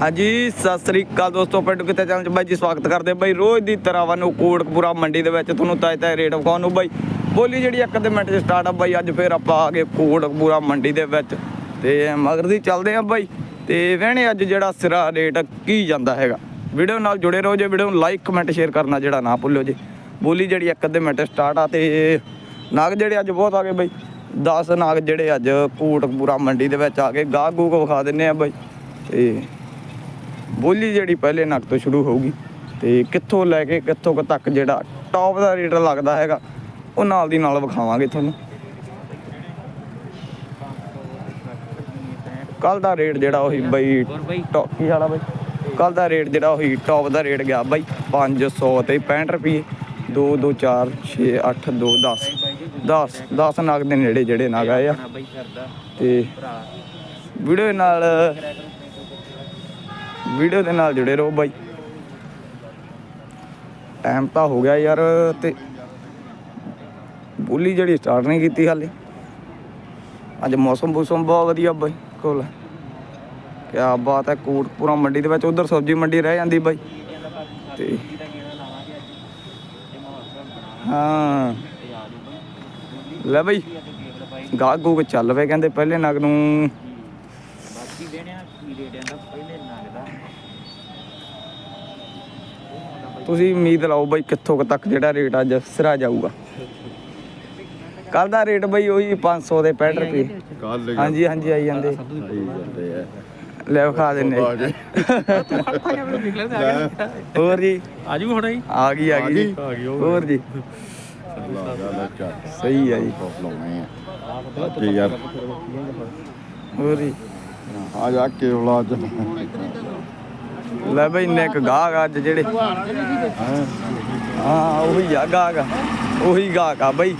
ਹਾਂਜੀ, ਸਤਿ ਸ੍ਰੀ ਅਕਾਲ ਦੋਸਤੋ, ਪਿੰਡ ਕਿਤੇ ਚੈਨਲ 'ਚ ਬਾਈ ਜੀ ਸਵਾਗਤ ਕਰਦੇ ਬਾਈ, ਰੋਜ਼ ਦੀ ਤਰ੍ਹਾਂ ਵਾਨੂੰ ਕੋਟਕਪੂਰਾ ਮੰਡੀ ਦੇ ਵਿੱਚ ਤੁਹਾਨੂੰ ਤਾਏ ਤਾਏ ਰੇਟ ਵਿਖਾਉਣ ਨੂੰ। ਬਾਈ, ਬੋਲੀ ਜਿਹੜੀ ਇੱਕ ਅੱਧੇ ਮਿੰਟ 'ਚ ਸਟਾਰਟ ਆ। ਬਾਈ, ਅੱਜ ਫੇਰ ਆਪਾਂ ਆ ਗਏ ਕੋਟਕਪੂਰਾ ਮੰਡੀ ਦੇ ਵਿੱਚ। ਤੇ ਮਗਰ ਦੀ ਚੱਲਦੇ ਆ ਬਾਈ। ਤੇ ਵਹਿਣੇ ਅੱਜ ਜਿਹੜਾ ਸਿਰਾ ਰੇਟ ਕੀ ਜਾਂਦਾ ਹੈਗਾ। ਵੀਡੀਓ ਨਾਲ ਜੁੜੇ ਰਹੋ ਜੇ, ਵੀਡੀਓ ਨੂੰ ਲਾਈਕ ਕਮੈਂਟ ਸ਼ੇਅਰ ਕਰਨਾ ਜਿਹੜਾ ਨਾ ਭੁੱਲਿਓ ਜੀ। ਬੋਲੀ ਜਿਹੜੀ ਇੱਕ ਅੱਧੇ ਮਿੰਟ ਸਟਾਰਟ ਆ ਤੇ ਨਾਗ ਜਿਹੜੇ ਅੱਜ ਬਹੁਤ ਆ ਗਏ ਬਾਈ। 10 ਨਾਗ ਜਿਹੜੇ ਅੱਜ ਕੋਟਕਪੂਰਾ ਮੰਡੀ ਦੇ ਵਿੱਚ ਆ ਗਏ। ਗਾਹ ਗੂਕ ਵਿਖਾ ਦਿੰਨੇ ਆ ਬਾਈ। ਤੇ ਬੋਲੀ ਜਿਹੜੀ ਪਹਿਲੇ ਨੱਕ ਤੋਂ ਸ਼ੁਰੂ ਹੋਊਗੀ ਤੇ ਕਿੱਥੋਂ ਲੈ ਕੇ ਕਿੱਥੋਂ ਤੱਕ ਜਿਹੜਾ ਟੌਪ ਦਾ ਰੇਟ ਲੱਗਦਾ ਹੈਗਾ, ਉਹ ਨਾਲ ਦੀ ਨਾਲ ਵਿਖਾਵਾਂਗੇ ਤੁਹਾਨੂੰ। ਕੱਲ ਦਾ ਰੇਟ ਜਿਹੜਾ ਉਹੀ ਬਾਈ ਟੌਪ ਵਾਲਾ ਬਾਈ? ਕੱਲ ਦਾ ਰੇਟ ਜਿਹੜਾ ਉਹੀ ਟੌਪ ਦਾ ਰੇਟ ਗਿਆ ਬਾਈ 500 ਤੇ 65 ਰੁਪਏ 2 2 4 6 8 2 10 10 10 ਨਗ ਦੇ ਨੇੜੇ ਜਿਹੜੇ ਨਗ ਆਏ ਆ। ਤੇ ਵੀਡੀਓ ਨਾਲ ਵੀਡੀਓ ਦੇ ਨਾਲ ਜੁੜੇ ਰਹੋ ਬਾਈ। ਟਾਈਮ ਤਾਂ ਹੋ ਗਿਆ ਯਾਰ ਤੇ ਬੋਲੀ ਜਿਹੜੀ ਸਟਾਰਟ ਨਹੀਂ ਕੀਤੀ ਹਾਲੇ। ਅੱਜ ਮੌਸਮ ਮੌਸਮ ਬਹੁਤ ਵਧੀਆ ਬਾਈ, ਕੋਲ। ਕਿਆ ਬਾਤ ਹੈ ਕੋਟਪੂਰਾ ਮੰਡੀ ਦੇ ਵਿੱਚ ਉਧਰ ਸਬਜ਼ੀ ਮੰਡੀ ਰਹਿ ਜਾਂਦੀ ਬਾਈ। ਤੇ ਹਾਂ। ਲੈ ਬਾਈ ਗਾਹ ਗੂਕ ਚੱਲ ਪਏ ਕਹਿੰਦੇ, ਪਹਿਲੇ ਨਗ ਨੂੰ ਬਾਕੀ ਦੇਣਿਆ ਕੀ ਰੇਟ ਆਂਦਾ ਤੁਸੀਂ ਉਮੀਦ ਲਾਓ ਬਾਈ ਕਿੱਥੋਂ ਕੁ ਤੱਕ ਜਿਹੜਾ ਰੇਟ ਅੱਜ ਸਿਰਾ ਜਾਊਗਾ। ਕੱਲ ਦਾ ਰੇਟ ਬਾਈ ਉਹੀ 500 ਦੇ 65 ਰੁਪਏ। ਕੱਲ ਹਾਂਜੀ ਹਾਂਜੀ ਆਈ ਜਾਂਦੇ। ਲੈ ਵਿਖਾ ਦਿੰਨੇ ਹੋਰ ਜੀ? ਆਜੂ ਹੁਣ ਆ ਗਈ ਆ ਗਈ। ਜੀ। ਆ ਗਈ, ਹੋਰ ਜੀ? ਸਹੀ ਆ ਜੀ। ਤੇ ਯਾਰ। ਹੋਰ ਜੀ? ਆ ਜਾ ਕੇਵਲਾ ਅੱਜ ਲੈ ਬਈ ਇੰਨੇ ਕ ਗਾਹਕ ਅੱਜ ਜਿਹੜੇ। ਹਾਂ ਉਹੀ ਆ ਗਾਹਕ ਆ। ਉਹੀ ਗਾਹਕ ਆ ਬਈ।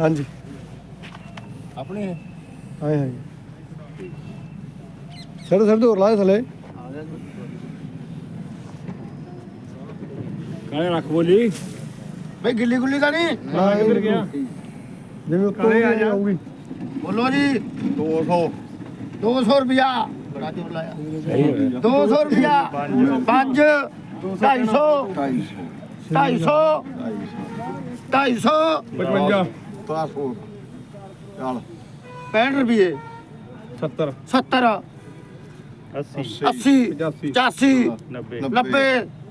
ਹਾਂਜੀ। ਆਪਣੇ? ਹਾਏ ਹਾਏ ਛੱਡ ਛੱਡ ਹੋਰ ਲਾ ਦੇ ਥੱਲੇ। ਕਾਲੇ ਰੱਖ ਬੋਲੀ। ਬਈ ਗਿੱਲੀ ਗੁੱਲੀ ਤਾਂ ਨਹੀਂ। ਨਾ ਇਹ ਗਿਆ? ਜਿਵੇਂ ਉੱਤੋਂ ਹੀ ਆਊਗੀ। ਬੋਲੋ ਜੀ। 200 200 ਰੁਪਿਆ ਬੜਾ ਜੋਰ ਲਾਇਆ। 200 ਰੁਪਿਆ 5 250 250 250 55 300 ਚੱਲ। 65 ਰੁਪਏ। 70 70 80 80 85 90 90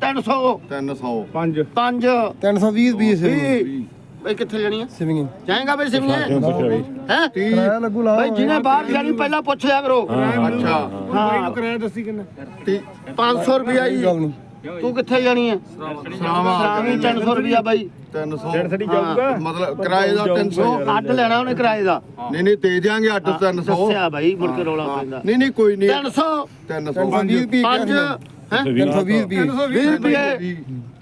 300 300 5 5 320 ਰੁਪਏ ਸੇ 20 ਬਈ ਕਿੱਥੇ ਜਾਣੀ ਹੈ ਸਿਵਿੰਗ। ਜਾਏਗਾ ਬਈ ਸਿਮੀਏ ਹੈ? ਕਿਰਾਇਆ ਲੱਗੂ ਲਾ ਬਈ ਜਿਹਨੇ ਬਾਹਰ ਜਾਣੀ ਪਹਿਲਾਂ ਪੁੱਛ ਲਿਆ ਕਰੋ। ਅੱਛਾ ਹਾਂ। ਕਿਰਾਇਆ ਦੱਸੀ ਕਿੰਨਾ? 500 ਰੁਪਿਆ ਨਹੀਂ ਤੂੰ ਕਿੱਥੇ ਜਾਣੀ ਹੈ ਸਰਾਵਾ ਸ਼ਾਮੀ 300 ਰੁਪਿਆ ਬਾਈ। 300 ਜਾਊਗਾ? ਮਤਲਬ ਕਿਰਾਏ ਦਾ 300 ਅੱਡ ਲੈਣਾ ਉਹਨੇ ਕਿਰਾਏ ਦਾ। ਨਹੀਂ ਨਹੀਂ ਦੇ ਦਿਆਂਗੇ 8 300 ਦੱਸਿਆ ਬਾਈ ਮੁੜ ਕੇ ਰੌਲਾ ਪੈਂਦਾ। ਨਹੀਂ ਨਹੀਂ ਕੋਈ ਨਹੀਂ। 300 300 320 ਰੁਪਏ 5 ਹੈ? 320 ਰੁਪਏ। 20 ਰੁਪਏ।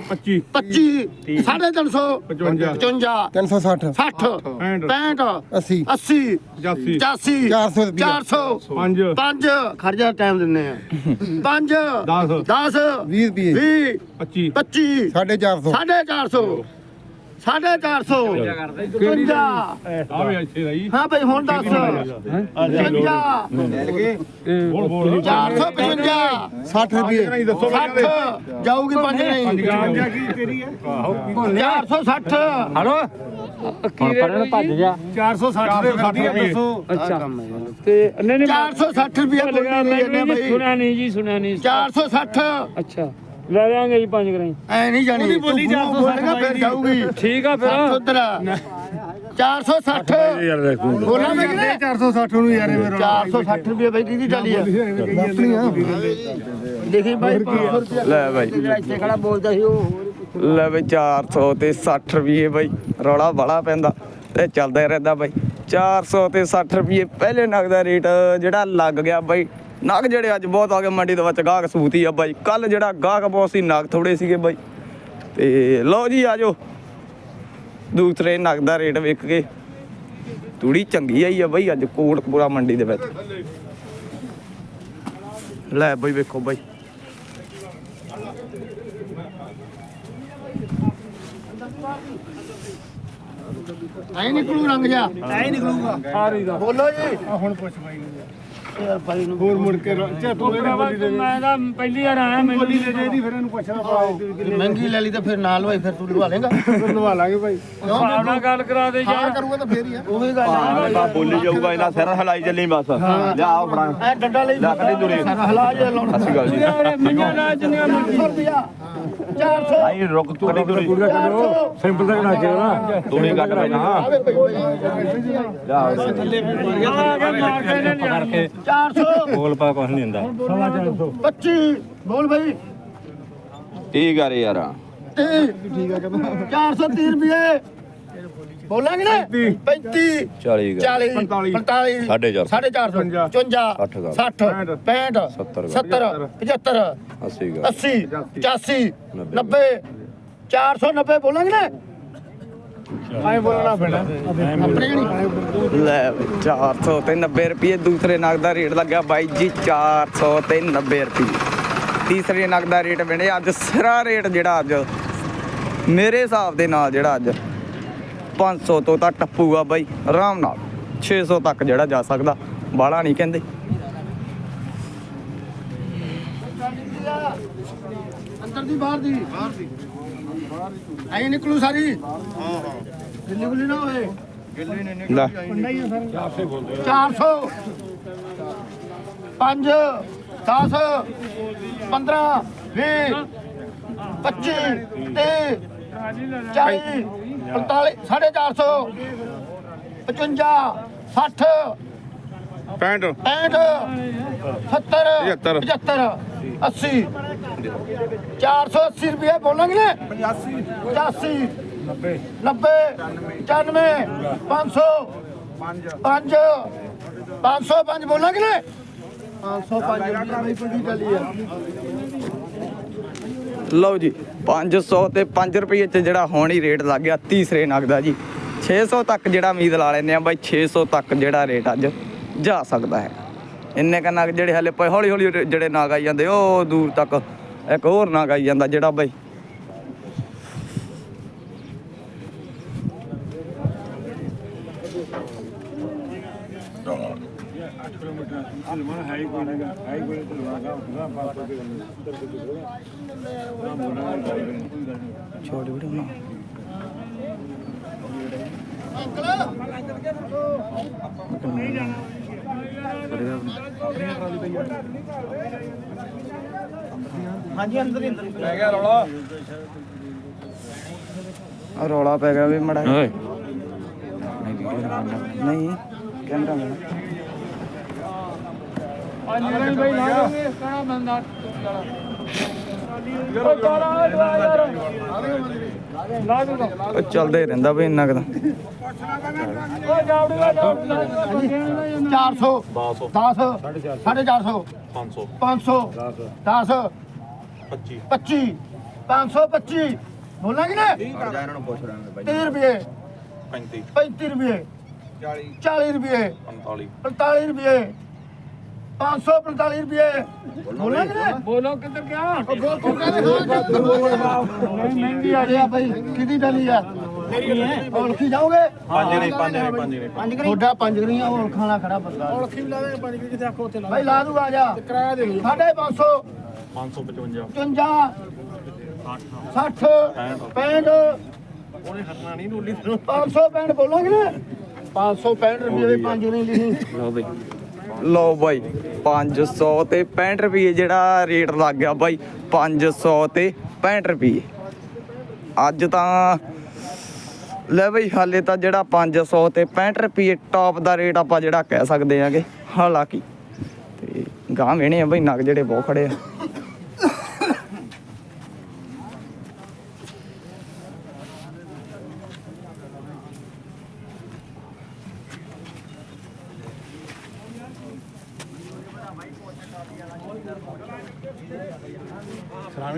25 25 350 55 360 60 65 80 80 85 400 ਰੁਪਏ 400 5 5 ਖਰਜਾ ਟਾਈਮ ਦਿੰਨੇ ਆ। 5 10 10 20 ਰੁਪਏ 20 25 450 450 450 55 ਹਾਂ ਭਾਈ ਹੁਣ ਦੱਸ। 55 455 60 ਰੁਪਏ। 60 ਜਾਊਗੀ ਪੰਜ ਨਹੀਂ 460 ਹਲੋ ਹੁਣ ਪੜਨ ਭੱਜ ਜਾ 460 ਦੇ ਕਰਦੀ ਆ ਦੱਸੋ। ਅੱਛਾ। ਤੇ ਨਹੀਂ ਨਹੀਂ 460 ਰੁਪਏ ਬੋਲੀ ਨਹੀਂ ਇਹਨੇ ਭਾਈ ਸੁਣਿਆ ਨਹੀਂ ਜੀ ਸੁਣਿਆ ਨਹੀਂ। 460 ਅੱਛਾ। ਲੈ ਲਾਂਗੇ ਜੀ ਪੰਜ ਗਰਾਈ ਐ ਨਹੀਂ ਜਾਣੀ। ਬੋਲੀ 460 ਫਿਰ ਜਾਊਗੀ। ਠੀਕ ਆ ਫਿਰ। ਉਧਰ 460 ਬੋਲਾਂ ਮੈਂ ਕਿਤੇ 460 ਨੂੰ ਯਾਰ ਮੇਰੇ 460 ਰੁਪਏ ਭਾਈ ਕਿਹਦੀ ਚਾਲੀ ਆ। ਆਪਣੀ ਆ। ਦੇਖੀ ਭਾਈ 500 ਰੁਪਏ ਲੈ ਬਾਈ। ਇੱਥੇ ਖੜਾ ਬੋਲਦਾ ਸੀ ਉਹ ਲੈ ਬਈ 400 ਤੇ 60 ਰੁਪਏ ਬਾਈ। ਰੌਲਾ ਬੜਾ ਪੈਂਦਾ ਤੇ ਚੱਲਦਾ ਰਹਿੰਦਾ ਬਾਈ। 400 ਤੇ 60 ਰੁਪਏ ਪਹਿਲੇ ਨਗ ਦਾ ਰੇਟ ਜਿਹੜਾ ਲੱਗ ਗਿਆ ਬਾਈ। ਨਗ ਜਿਹੜੇ ਅੱਜ ਬਹੁਤ ਆ ਗਏ ਮੰਡੀ ਦੇ ਵਿੱਚ ਗਾਹਕ ਸੂਤੀ ਆ ਬਾਈ। ਕੱਲ ਜਿਹੜਾ ਗਾਹਕ ਬਹੁਤ ਸੀ ਨਗ ਥੋੜੇ ਸੀਗੇ ਬਾਈ। ਤੇ ਲਓ ਜੀ ਆਜੋ ਦੂਸਰੇ ਨਗ ਦਾ ਰੇਟ ਵੇਖ ਕੇ। ਤੂੜੀ ਚੰਗੀ ਆਈ ਆ ਬਾਈ ਅੱਜ ਕੋਟਪੂਰਾ ਮੰਡੀ ਦੇ ਵਿੱਚ। ਲੈ ਬਾਈ ਵੇਖੋ ਬਾਈ। ਐ ਨਿਕਲੂ ਰੰਗ ਜਾ ਐ ਨਿਕਲੂਗਾ। ਸਾਰੀ ਦਾ। ਬੋਲੋ ਜੀ। ਆ ਹੁਣ ਪੁੱਛ ਬਾਈ ਨੂੰ। ਯਾਰ ਬਾਈ ਨੂੰ ਹੋਰ ਮੁੜ ਕੇ ਚਾ ਤੂੰ ਇਹਦੀ ਬੋਲੀ ਦੇ ਮੈਂ ਤਾਂ ਪਹਿਲੀ ਵਾਰ ਆਇਆ ਮੈਨੂੰ ਬੋਲੀ ਦੇ ਦੇ ਇਹਦੀ ਫਿਰ ਇਹਨੂੰ ਪੁੱਛਣਾ ਪੜਾ ਮਹਿੰਗੀ ਲੈ ਲਈ ਤਾਂ ਫਿਰ ਨਾਲ ਭਾਈ ਫਿਰ ਤੂੰ ਲਵਾ ਲੇਗਾ ਲਵਾ ਲਾਂਗੇ ਭਾਈ। ਨਾਲ ਗੱਲ ਕਰਾ ਦੇ ਹਾਂ ਕਰੂਗਾ ਤਾਂ ਫੇਰ ਹੀ ਆ। ਉਹੀ ਗੱਲ ਆ। ਬੋਲੀ ਜਾਊਗਾ ਇਹਨਾਂ ਸਿਰ ਹਲਾਈ ਚੱਲੀ ਬਸ। ਲਿਆ ਫੜਾ। ਐ ਡੰਡਾ ਲਈ ਲੈ ਕੱਢੀ ਦੂਰੀ। ਸਾਰਾ ਹਲਾ ਜੇ ਲਾਉਣਾ। ਸ਼੍ਰੀ ਅਕਾਲ ਜੀ। ਮੰਨਿਆ ਨਾ ਜਿੰਨੀਆਂ ਮਰਜ਼ੀ। 400 ਰੁਪਿਆ 400 ਆਈ ਰੁਕ ਕੱਢੀ ਦੂਰੀ ਸਿੰਪਲ ਤੱਕ ਨਾ ਕੇ ਨਾ ਦੂਰੀ ਕੱਢ ਆਵੇ ਕੇ ਨੇ ਲਿਆ 400 ਬੋਲ ਪਾ ਕੁਛ ਨਹੀਂ ਹੁੰਦਾ। ਸਵਾ ਚਾਰ ਸੌ। 25 ਬੋਲ ਭਾਈ। ਠੀਕ ਆ ਰੇ ਯਾਰ। 30 ਠੀਕ ਆ ਕਹਿੰਦਾ 430 ਰੁਪਏ। ਬੋਲਾਂਗੇ ਨਾ? 35 40 40 45 ਸਾਢੇ ਚਾਰ ਸੌ। 450 54 ਸੱਠ। 60 65 ਸੱਤਰ 70 75 80 ਗਾ 80 85 90 490 ਬੋਲਾਂਗੇ ਨਾ? ਐ ਬੋਲਣਾ ਪੈਣਾ। ਆਪਣੇ ਲੈ ਬਈ, 400 ਤੇ 90 ਰੁਪਏ ਦੂਸਰੇ ਨਗ ਦਾ ਰੇਟ ਲੱਗਿਆ ਬਾਈ ਜੀ 400 ਤੇ 90 ਰੁਪਏ। ਤੀਸਰੇ ਨਗ ਦਾ ਰੇਟ ਬਣੇ ਅੱਜ ਸਿਰਾ ਰੇਟ ਜਿਹੜਾ ਅੱਜ। ਮੇਰੇ ਹਿਸਾਬ ਦੇ ਨਾਲ ਜਿਹੜਾ ਅੱਜ। 500 ਤੋਂ ਤਾਂ ਟੱਪੂਗਾ ਬਾਈ ਆਰਾਮ ਨਾਲ। 600 ਤੱਕ ਜਿਹੜਾ ਜਾ ਸਕਦਾ ਬਾਲਾ ਨਹੀਂ ਕਹਿੰਦੇ। ਅੰਦਰ ਦੀ ਬਾਹਰ ਦੀ। ਬਾਹਰ ਦੀ ਐਂ ਨਿਕਲੂ ਸਾਰੀ। ਹਾਂ ਹਾਂ ਗਿੱਲੀ ਗੁੱਲੀ ਨਾ ਹੋਏ। ਲੈ। 400 5 10 15 20 25 30 40 45 450 55 60 65 65 70 75 80 480 ਰੁਪਏ ਬੋਲਾਂਗੇ? ਨਾ 85 85 90 90 95 500 5 505 ਬੋਲਾਂਗੇ? ਨਾ 505 ਰੁਪਏ ਕੋਈ ਚੱਲੀ ਆ ਲਓ ਜੀ 500 ਤੇ 5 ਰੁਪਏ ਚ ਜਿਹੜਾ ਹੁਣ ਹੀ ਰੇਟ ਲੱਗ ਗਿਆ ਤੀਸਰੇ ਨਗ ਦਾ ਜੀ। 600 ਤੱਕ ਜਿਹੜਾ ਉਮੀਦ ਲਾ ਲੈਨੇ ਆ ਬਾਈ 600 ਤੱਕ ਜਿਹੜਾ ਰੇਟ ਅੱਜ ਜਾ ਸਕਦਾ ਹੈ। ਇੰਨੇ ਕ ਨਗ ਜਿਹੜੇ ਹਲੇ ਪਏ ਹੌਲੀ ਹੌਲੀ ਜਿਹੜੇ ਨਾਗ ਆਈ ਜਾਂਦੇ, ਉਹ ਦੂਰ ਤੱਕ ਇੱਕ ਹੋਰ ਨਾਗ ਆਈ ਜਾਂਦਾ ਜਿਹੜਾ ਬਾਈ। ਹੈ ਹੀ ਕੋਈ ਨਹੀਂਗਾ ਹੈ ਹੀ ਕੋਈ ਤੇ ਲਵਾਗਾ ਉਹਦਾ ਬਾਤ ਤੇ ਛੋੜ ਵੀਡੀਓ ਨਾ। ਆ ਰੌਲਾ। ਪੈ ਗਿਆ ਵੀ ਮੜਾ ਨਹੀਂ ਕੈਮਰਾ ਮੈਨ ਵਾਰੀ ਬਈ ਲਾ ਦੋਗੇ ਕਿਹੜਾ ਬੰਦਾ ਉਹ ਕਾਲਾ ਦਵਾ ਯਾਰ ਲਾ ਦੂਗਾ ਉਹ ਚੱਲਦਾ ਰਹਿੰਦਾ ਬਈ ਇੰਨਾ ਕਦਾ ਉਹ ਜਾਵੜੂਗਾ ਜਾਵੜੂਗਾ 400 10 450 500 500 10 25 25 525 ਬੋਲਾਂਗੇ ਨਾ ਇਹਨਾਂ ਨੂੰ? ਪੁੱਛ ਰਹੇ 30 ਰੁਪਏ। 35 35 ਰੁਪਏ। 40 40 ਰੁਪਏ। 45 45 ਰੁਪਏ। 545 ਰੁਪਏ। ਬੋਲਾਂਗੇ ਨਾ ਬੋਲੋ ਕਿੱਧਰ ਗਿਆ? ਨਹੀਂ ਮਹਿੰਗੀ ਆ ਗਿਆ ਭਾਈ ਕਿਹਦੀ ਡਲੀ ਆ? ਔਲਖੀ ਜਾਓਗੇ? ਪੰਜ ਨਹੀਂ ਪੰਜ ਨਹੀਂ ਪੰਜ ਨਹੀਂ ਪੰਜ ਗਰੀ। ਤੁਹਾਡਾ ਪੰਜ ਗਰੀਆਂ ਔਲਖਾਂ ਵਾਲਾ ਖੜਾ ਬੰਦਾ। ਔਲਖੀ ਲਾ ਦੇ ਪੰਜ ਗਰੀ ਕਿਤੇ ਆਖੋ ਉੱਥੇ ਲਾ ਭਾਈ ਲਾ ਦੂਗਾ ਆ ਜਾ। ਕਿਰਾਇਆ ਦੇ 550 555 55 60 65 ਉਹਨੇ ਹਟਣਾ ਨਹੀਂ ਨੋਲੀ 565 ਬੋਲਾਂਗੇ ਨਾ? 565 ਰੁਪਏ ਦੇ ਪੰਜ ਨਹੀਂ ਲਿਖੀ। ਲਓ ਬਈ। ਲਓ ਬਾਈ 500 ਤੇ 65 ਰੁਪਏ ਜਿਹੜਾ ਰੇਟ ਲੱਗ ਗਿਆ ਬਾਈ 500 ਤੇ 65 ਰੁਪਏ। ਅੱਜ ਤਾਂ, ਲੈ ਬਈ, ਹਾਲੇ ਤਾਂ ਜਿਹੜਾ 500 ਤੇ 65 ਰੁਪਏ ਟੌਪ ਦਾ ਰੇਟ ਆਪਾਂ ਜਿਹੜਾ ਕਹਿ ਸਕਦੇ ਆਂਗੇ, ਹਾਲਾਂਕਿ। ਤੇ ਗਾਂ ਵੇਣੇ ਆ ਬਈ, ਨਗ ਜਿਹੜੇ ਬਹੁਤ ਖੜੇ ਆ।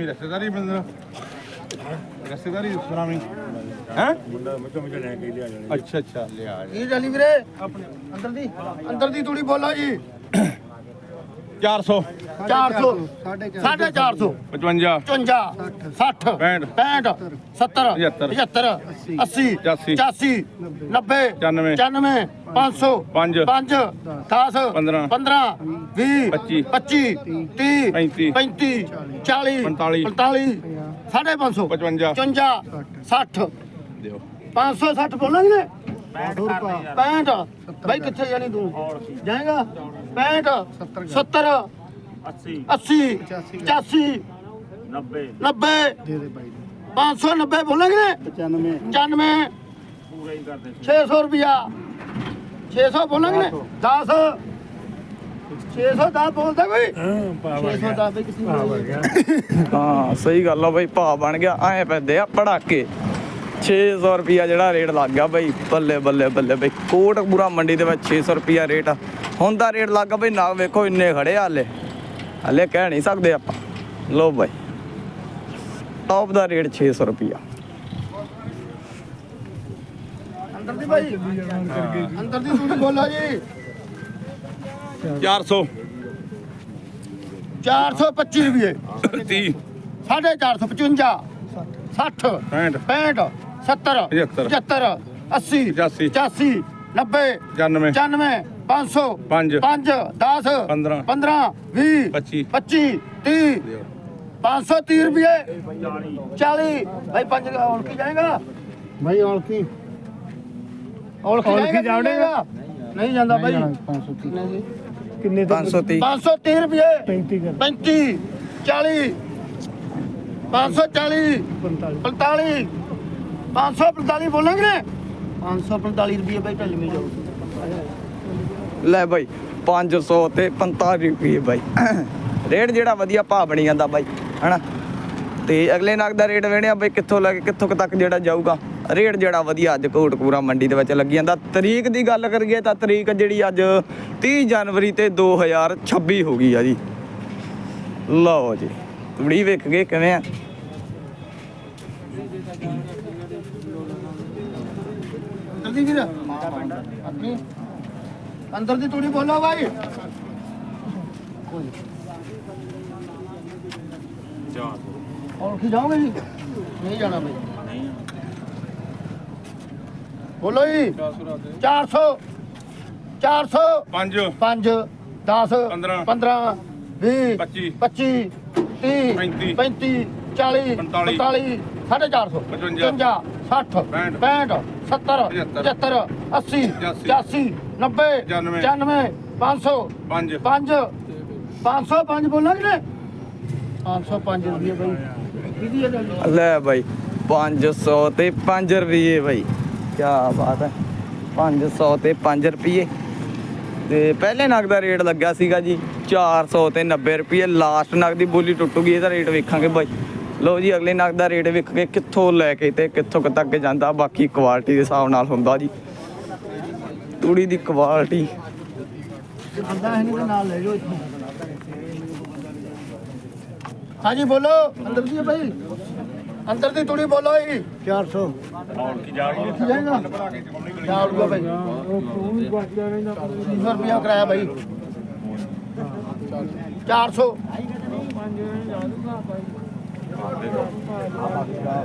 ਸਲਾਮੀ ਰਸਤੇਦਾਰੀ ਬੰਦਾ ਰਸਤੇਦਾਰੀ ਸਲਾਮੀ ਹੈ ਮੁੰਡਾ ਮੁੰਡਾ ਮੁੰਡਾ ਲੈ ਕੇ ਲਿਆ। ਜਾਣਾ ਅੱਛਾ ਅੱਛਾ ਲਿਆ ਇਹ ਡਲੀ ਵੀਰੇ? ਅੰਦਰ ਦੀ? ਅੰਦਰ ਦੀ ਤੂੜੀ ਬੋਲੋ ਜੀ। 400 400 ਸਾਢੇ 400 55 55 60 65 65 70 75 75 80 85 85 90 95 95 500 5 5 10 15 15 20 25 25 30 35 35 40 45 45 ਸਾਢੇ 500 55 55 60 ਦਿਓ। 560 ਬੋਲਾਂਗੇ ਨੇ? 65 ਬਾਈ ਕਿੱਥੇ ਜਾਣੀ ਤੂੰ? ਜਾਏਗਾ? 65 70 80 80 85 90 90 590 ਬੋਲਾਂਗੇ ਨੇ 95 95 ਪੂਰਾ ਹੀ ਕਰਦੇ 600 ਰੁਪਿਆ 600 ਬੋਲਾਂਗੇ ਨੇ 10 610 ਬੋਲਦਾ ਕੋਈ? 610 ਬਈ ਕਿੱਥੇ ਬੋਲਦਾ ਹਾਂ ਸਹੀ ਗੱਲ ਆ ਬਈ ਭਾਅ ਬਣ ਗਿਆ। ਐਂ ਪੈਂਦੇ ਆ ਪੜਾਕੇ। 600 ਰੁਪਿਆ ਜਿਹੜਾ ਰੇਟ ਲੱਗ ਗਿਆ ਬਈ ਬੱਲੇ ਬੱਲੇ ਬੱਲੇ ਬਈ। ਕੋਟਕਪੂਰਾ ਮੰਡੀ ਦੇ ਵਿੱਚ 600 ਰੁਪਿਆ ਰੇਟ ਆ। ਹੁਣ ਦਾ ਰੇਟ ਲੱਗਾ ਬਈ ਨਾ ਵੇਖੋ ਇੰਨੇ ਖੜੇ ਹਲੇ। ਹਲੇ ਕਹਿ ਨਹੀਂ ਸਕਦੇ ਆਪਾਂ। ਲੋ ਬਈ। ਟੌਪ ਦਾ ਰੇਟ 600 ਰੁਪਿਆ ਅੰਦਰ ਦੀ ਭਾਈ ਅੰਦਰ ਦੀ ਤੁਸੀਂ ਬੋਲੋ ਜੀ। 400 425 ਰੁਪਏ 30 455 60 65 65 70 75 75 80 85 85 90 95 95 500 5 5 10 15 15 20 25 25 30 530 ਰੁਪਏ। 40 ਭਾਈ ਪੰਜ ਔਲ ਕੀ ਜਾਏਗਾ? ਭਾਈ ਔਲ ਕੀ ਔਲ ਕੀ ਜਾਏਗਾ? ਨਹੀਂ ਜਾਂਦਾ ਭਾਈ ਕਿੰਨੇ 530 530 ਰੁਪਏ। 35 ਕਰ। 35 40 540 45 545 ਬੋਲਾਂਗੇ ਨੇ 545 ਰੁਪਏ ਭਾਈ ਢੱਲ ਮਿਲ ਜਾਊ। ਲੈ ਬਾਈ 500 ਤੇ 45 ਰੁਪਏ ਬਾਈ। ਰੇਟ ਜਿਹੜਾ ਵਧੀਆ ਭਾਅ ਬਣੀ ਜਾਂਦਾ ਬਾਈ। ਹਨਾ? ਤੇ ਅਗਲੇ ਨਗ ਦਾ ਰੇਟ ਵੇਣਿਆ ਬਾਈ ਕਿੱਥੋਂ ਲੈ ਕਿੱਥੋਂ ਤੱਕ ਜਿਹੜਾ ਜਾਊਗਾ। ਰੇਟ ਜਿਹੜਾ ਵਧੀਆ ਅੱਜ ਕੋਟਕਪੂਰਾ ਮੰਡੀ ਦੇ ਵਿੱਚ ਲੱਗੀ ਜਾਂਦਾ। ਤਰੀਕ ਦੀ ਗੱਲ ਕਰੀਏ ਤਾਂ ਤਰੀਕ ਜਿਹੜੀ ਅੱਜ 30 ਜਨਵਰੀ ਤੇ 2026 ਹੋ ਗਈ ਆ ਜੀ। ਲਓ ਜੀ, ਤੁੜੀ ਵੇਖ ਗਏ ਕਿਵੇਂ ਆ? ਅੰਦਰ ਵੀਰ ਅੰਦਰ ਦੀ ਤੂੜੀ ਬੋਲੋ ਭਾਈ ਕੀ ਜਾਓਗੇ ਜੀ? ਨਹੀਂ ਜਾਣਾ ਭਾਈ ਬੋਲੋ ਜੀ। 400 400 5 5 10 15 15 20 25 25 30 35 35 40 45 45 450 55 60 65 70 75 80 85 90 95 95 500 5 5 505 ਬੋਲਾਂਗੇ ਨੇ। 505 ਰੁਪਏ ਬਾਈ। ਕਿਹਦੀ ਹੈ ਗੱਲ ਲੈ ਬਾਈ 500 ਤੇ 5 ਰੁਪਏ ਬਾਈ। ਕੀ ਬਾਤ ਹੈ। 500 ਤੇ 5 ਰੁਪਏ। ਤੇ ਪਹਿਲੇ ਨਗ ਦਾ ਰੇਟ ਲੱਗਾ ਸੀਗਾ ਜੀ 400 ਤੇ 90 ਰੁਪਏ। ਲਾਸਟ ਨਗ ਦੀ ਬੋਲੀ ਟੁੱਟੂਗੀ ਇਹਦਾ ਰੇਟ ਵੇਖਾਂਗੇ ਬਾਈ। ਲਓ ਜੀ ਅਗਲੇ ਨਗ ਦਾ ਰੇਟ ਵੇਖ ਕੇ ਕਿੱਥੋਂ ਲੈ ਕੇ ਤੇ ਕਿੱਥੋਂ ਤੱਕ ਜਾਂਦਾ। ਬਾਕੀ ਕੁਆਲਿਟੀ ਦੇ ਹਿਸਾਬ ਨਾਲ ਹੁੰਦਾ ਜੀ। ਤੂੜੀ ਦੀ ਕੁਆਲਿਟੀ ਬੰਦਾ ਹੈ ਨਹੀਂ ਨਾਲ ਲੈ ਜਾਓ ਇੱਥੋਂ। ਹਾਂਜੀ ਬੋਲੋ। ਅੰਦਰ ਦੀ ਹੈ ਭਾਈ। ਅੰਦਰ ਦੀ ਤੂੜੀ ਬੋਲੋ ਜੀ। 400 ਔਰ ਕੀ ਜਾ ਰਹੀ ਕੀ ਜਾਏਗਾ? ਚਾਰ ਰੁਪਏ ਭਾਈ। 300 ਰੁਪਇਆ ਕਰਾਇਆ ਭਾਈ। 400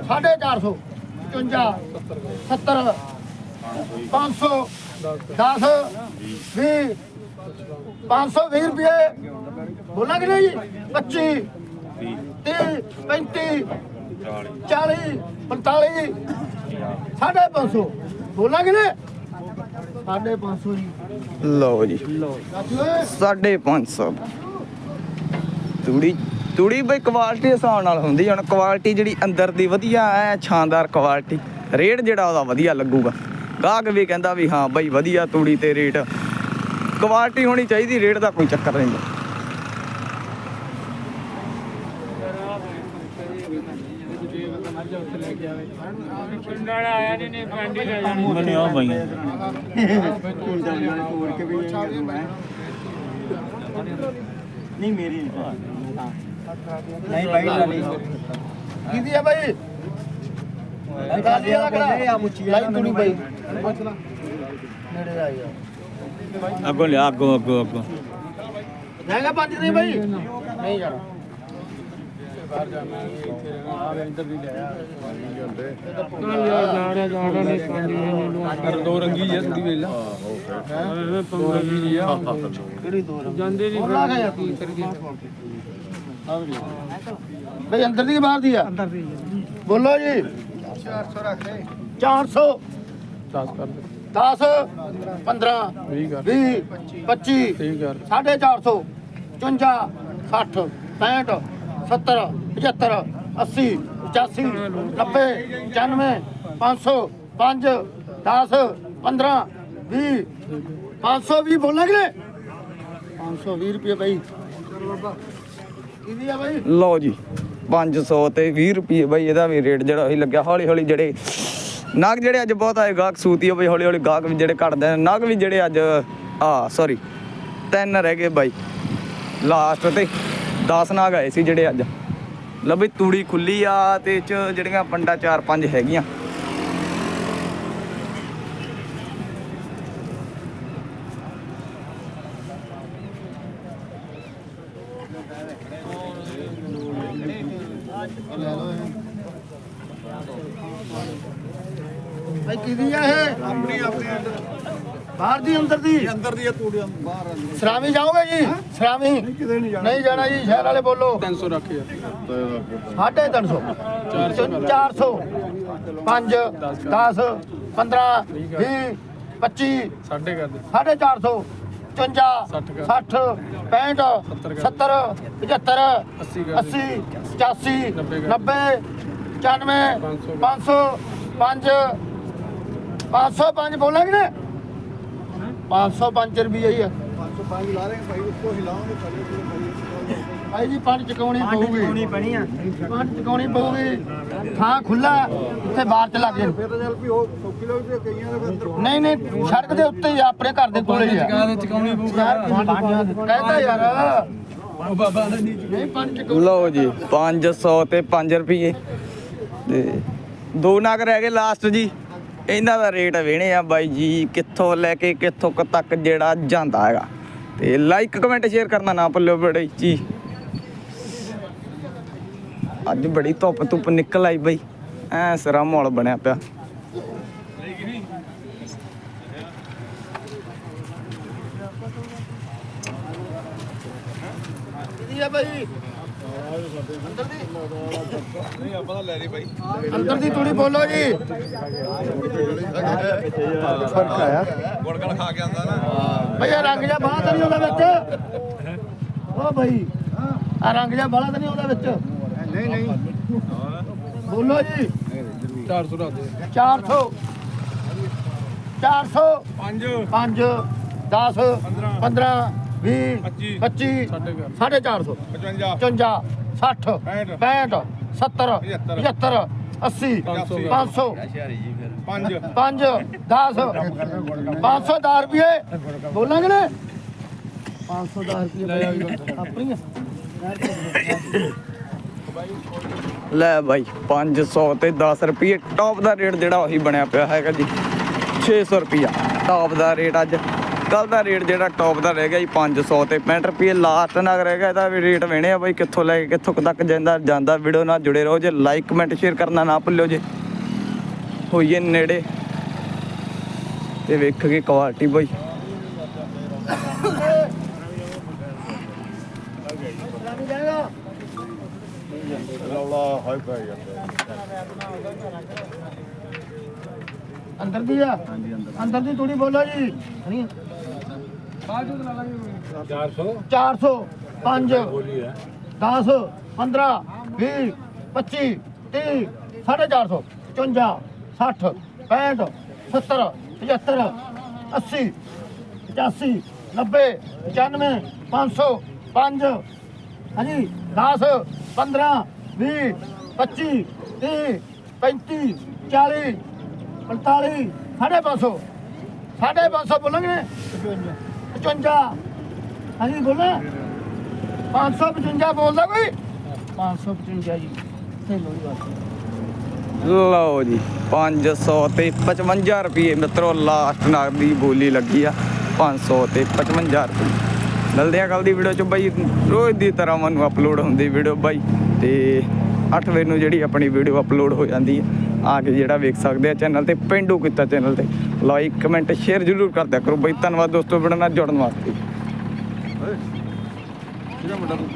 ਸਾਢੇ 400 55 70 500 10 20 520 ਰੁਪਏ। ਬੋਲਾਂਗੇ ਜੀ 25 30 35 40 45 ਸਾਢੇ 500 ਬੋਲਾਂਗੇ ਨੇ ਸਾਢੇ 500 ਜੀ। ਲਓ ਜੀ। ਓਏ 550 ਤੂੜੀ ਤੂੜੀ ਬਈ ਕੁਆਲਿਟੀ ਹਿਸਾਬ ਨਾਲ ਹੁੰਦੀ ਹੁਣ ਕੁਆਲਿਟੀ ਜਿਹੜੀ ਅੰਦਰ ਦੀ ਵਧੀਆ ਐ ਸ਼ਾਨਦਾਰ ਕੁਆਲਿਟੀ ਰੇਟ ਜਿਹੜਾ ਉਹਦਾ ਵਧੀਆ ਲੱਗੂਗਾ। ਗਾਹਕ ਵੀ ਕਹਿੰਦਾ ਵੀ ਹਾਂ ਬਈ ਵਧੀਆ ਤੂੜੀ ਤੇ ਰੇਟ ਕੁਆਲਿਟੀ ਹੋਣੀ ਚਾਹੀਦੀ ਰੇਟ ਦਾ ਕੋਈ ਚੱਕਰ ਨਹੀਂ। ਨਹੀਂ ਆ ਭਾਈਆਂ ਨਹੀਂ ਮੇਰੀ ਨਹੀਂ। ਭਾਈ ਲਾਲੀ ਕਿਹਦੀ ਹੈ ਭਾਈ ਲਾਲੀ ਵਾਲਾ ਕਿਹੜਾ? ਲਾਈ ਤੂੜੀ ਭਾਈ ਨੇੜੇ ਆ। ਯਾਰ ਅੱਗੋਂ ਲਿਆ ਅੱਗੋਂ ਅੱਗੋਂ ਅੱਗੋਂ। ਲੈਗਾ ਪੰਜ ਨਹੀਂ ਬਈ। ਨਹੀਂ ਜਾਣਾ ਦੋ ਰੰਗੀ ਹੈ ਥੋੜੀ ਵੇਲਾ ਦੋ ਰੰਗੀ ਆ। ਜਾਂਦੇ ਨਹੀਂ ਹੋਰ ਲਾ ਕੇ ਯਾਰ ਬਈ ਅੰਦਰ ਦੀ ਬਾਹਰ ਦੀ ਆ? ਅੰਦਰ ਦੀ ਬੋਲੋ ਜੀ। 400 ਰੱਖ ਦੇ। 400 10 ਕਰ 10 15 20 ਕਰ। 20 25 30 ਕਰ। 450 54 60 65 70 75 80 85 90 95 500 5 10 15 20 520 ਬੋਲਾਂਗੇ 520 ਰੁਪਏ ਬਾਈ। ਕਿਹਦੀ ਆ ਬਾਈ? ਲਓ ਜੀ 500 ਤੇ 20 ਰੁਪਏ ਬਾਈ, ਇਹਦਾ ਵੀ ਰੇਟ ਜਿਹੜਾ ਉਹੀ ਲੱਗਿਆ। ਹੌਲੀ ਹੌਲੀ ਜਿਹੜੇ ਨਾਗ ਜਿਹੜੇ ਅੱਜ ਬਹੁਤ ਆਏ, ਗਾਹਕ ਸੂਤੀ ਆ ਬਈ ਹੌਲੀ ਹੌਲੀ ਗਾਹਕ ਵੀ ਜਿਹੜੇ ਘਟਦੇ ਨੇ। ਨਾਗ ਵੀ ਜਿਹੜੇ ਅੱਜ, ਆ ਸੌਰੀ ਤਿੰਨ ਰਹਿ ਗਏ ਬਾਈ। ਲਾਸਟ ਤੇ 10 ਨਾਗ ਆਏ ਸੀ ਜਿਹੜੇ ਅੱਜ। ਲਓ ਬਈ ਤੂੜੀ ਖੁੱਲੀ ਆ ਤੇ ਚ ਜਿਹੜੀਆਂ ਪੰਡਾ 4-5 ਹੈਗੀਆਂ ਬਾਈ ਕਿਹਦੀ ਆ ਇਹ ਆਪਣੀ ਆਪਣੀ ਅੰਦਰ ਬਾਹਰ ਦੀ ਅੰਦਰ ਦੀ ਤੂੜੀ ਬਾਹਰ ਸਰਾਵੀ ਜਾਓਗੇ ਜੀ? ਸਰਾਵੀ ਕਿਤੇ ਨਹੀਂ ਜਾਣਾ। ਨਹੀਂ ਜਾਣਾ ਜੀ ਸ਼ਹਿਰ ਵਾਲੇ ਬੋਲੋ। 300 ਰੱਖ ਯਾਰ। ਸਾਢੇ ਤਿੰਨ ਸੌ। 400 5 10 15 20 25 ਸਾਢੇ ਕਰ ਦੇ। ਸਾਢੇ 400 55 60 65 70 75 80 85 90 95 500 5 505 ਬੋਲਾਂਗੇ ਨੇ 505 ਰੁਪਏ ਹੀ ਆ। 505 ਲਾ ਰਹੇ ਭਾਈ ਥੱਲੇ ਜੀ ਪੰਜ ਚਕਾਉਣੀ ਪਊਗੀ। ਚਕਾਉਣੀ ਪੈਣੀ ਆ। ਪੰਜ ਚਕਾਉਣੀ ਪਊਗੀ। ਥਾਂ ਖੁੱਲਾ ਇੱਥੇ ਬਾਹਰ ਚ ਲੱਗ ਜਾਣ ਫਿਰ ਤਾਂ ਚੱਲ ਵੀ ਉਹ ਸੌਕੀ ਲੋਕ ਤੇ ਕਈਆਂ ਦੇ ਅੰਦਰ ਨਹੀਂ ਨਹੀਂ ਸੜਕ ਦੇ ਉੱਤੇ ਹੀ ਆ, ਆਪਣੇ ਘਰ ਦੇ ਕੋਲੇ ਹੀ ਆ। ਚਕਾਉਣੀ ਕਹਿੰਦਾ ਯਾਰ ਉਹ ਬਾਬਾ ਦਾ ਨਹੀਂ ਨਹੀਂ ਪੰਜ ਚਕਾਉਣੀ ਲਓ ਜੀ 500 ਤੇ 5 ਰੁਪਏ ਤੇ ਦੋ ਨਗ ਰਹਿ ਗਏ ਲਾਸਟ ਜੀ। ਇਹਨਾਂ ਦਾ ਰੇਟ ਵੇਣੇ ਆ ਬਾਈ ਜੀ, ਕਿੱਥੋਂ ਲੈ ਕੇ ਕਿੱਥੋਂ ਤੱਕ ਜਿਹੜਾ ਜਾਂਦਾ ਹੈਗਾ। ਤੇ ਲਾਈਕ ਕਮੈਂਟ ਸ਼ੇਅਰ ਕਰਨਾ ਨਾ ਭੁੱਲਿਓ ਬੜੀ ਜੀ। ਅੱਜ ਬੜੀ ਧੁੱਪ ਧੁੱਪ ਨਿਕਲ ਆਈ ਬਈ। ਐ ਸਰਾ ਮਾਹੌਲ ਬਣਿਆ ਪਿਆ। ਕਿਹਦੀ ਆ ਭਾਈ ਅੰਦਰ ਦੀ ਨਹੀਂ ਆਪਾਂ ਤਾਂ ਲੈ ਲਈ ਭਾਈ ਅੰਦਰ ਦੀ ਥੋੜੀ ਬੋਲੋ ਜੀ। ਫ਼ਰਕ ਆਇਆ ਗੁੜਗਲ ਖਾ ਕੇ ਆਂਦਾ ਨਾ ਭਈ ਇਹ ਰੰਗ ਜਿਹਾ ਬਾਹਲਾ ਤਾਂ ਨਹੀਂ ਉਹਦਾ ਵਿੱਚ। ਓ ਭਾਈ ਆ ਰੰਗ ਜਿਹਾ ਬਾਹਲਾ ਤਾਂ ਨਹੀਂ ਉਹਦਾ ਵਿੱਚ। ਨਹੀਂ ਨਹੀਂ ਬੋਲੋ ਜੀ। 400 ਰੱਖ ਦੇ 400 400 5 5 10 15 20 25 ਸਾਢੇ 450 55 55 60 65 70 75 80 500 5 5 10 510 ਰੁਪਏ। ਬੋਲਾਂਗੇ ਨੇ? 510 ਰੁਪਏ। ਆਪਣੀਆਂ। ਲੈ ਬਾਈ 500 ਤੇ 10 ਰੁਪਏ। ਟੌਪ ਦਾ ਰੇਟ ਜਿਹੜਾ ਉਹੀ ਬਣਿਆ ਪਿਆ ਹੈਗਾ ਜੀ। 600 ਰੁਪਿਆ ਟੌਪ ਦਾ ਰੇਟ ਅੱਜ। ਕੱਲ ਦਾ ਰੇਟ ਜਿਹੜਾ ਟੌਪ ਦਾ ਰਹਿ ਗਿਆ ਜੀ 500 ਤੇ 65 ਰੁਪਏ ਲਾਸਟ ਨਗ ਰਹਿ ਗਿਆ, ਇਹਦਾ ਵੀ ਰੇਟ ਵੇਣੇ ਆ ਬਾਈ ਕਿੱਥੋਂ ਲੈ ਕੇ ਕਿੱਥੋਂ ਤੱਕ ਜਾਂਦਾ ਜਾਂਦਾ ਵੀਡੀਓ ਨਾਲ ਜੁੜੇ ਰਹੋ ਜੇ ਲਾਈਕ ਕਮੈਂਟ ਸ਼ੇਅਰ ਕਰਨਾ ਨਾ ਭੁੱਲਿਓ ਜੇ। ਹੋਈਏ ਨੇੜੇ। ਤੇ ਵੇਖ ਕੇ ਕੁਆਲਿਟੀ ਬਾਈ। ਅੰਦਰ ਦੀ ਆ। ਅੰਦਰ ਦੀ ਥੋੜੀ ਬੋਲੋ ਜੀ। 400 400 5 10 15 20 25 30 450 55 60 65 70 75 80 85 90 95 500 5 ਹਾਂਜੀ 10 15 20 25 30 35 40 45 ਸਾਢੇ 500 ਸਾਢੇ 500 ਬੋਲਾਂਗੇ। ਲਓ ਜੀ 500 ਰੁਪਏ ਮਿੱਤਰੋ ਲਾਸਟ ਨਾਲ ਦੀ ਬੋਲੀ ਲੱਗੀ ਆ। 500 ਤੇ 55 ਰੁਪਏ ਮਿਲਦੇ ਆ ਕੱਲ ਦੀ ਵੀਡੀਓ ਚ ਬਾਈ। ਰੋਜ਼ ਦੀ ਤਰ੍ਹਾਂ ਮੈਨੂੰ ਅਪਲੋਡ ਹੁੰਦੀ ਵੀਡੀਓ ਬਾਈ। ਤੇ 8 ਵਜੇ ਨੂੰ ਜਿਹੜੀ ਆਪਣੀ ਵੀਡੀਓ ਅਪਲੋਡ ਹੋ ਜਾਂਦੀ ਹੈ ਆ ਕੇ ਜਿਹੜਾ ਵੇਖ ਸਕਦੇ ਆ ਚੈਨਲ ਤੇ। ਪਿੰਡੂ ਕੀਤਾ ਚੈਨਲ ਤੇ। ਲਾਈਕ ਕਮੈਂਟ ਸ਼ੇਅਰ ਜ਼ਰੂਰ ਕਰਦਿਆ ਕਰੋ ਬਈ। ਧੰਨਵਾਦ ਦੋਸਤੋ ਵੀਡੀਓ ਨਾਲ ਜੁੜਨ ਵਾਸਤੇ।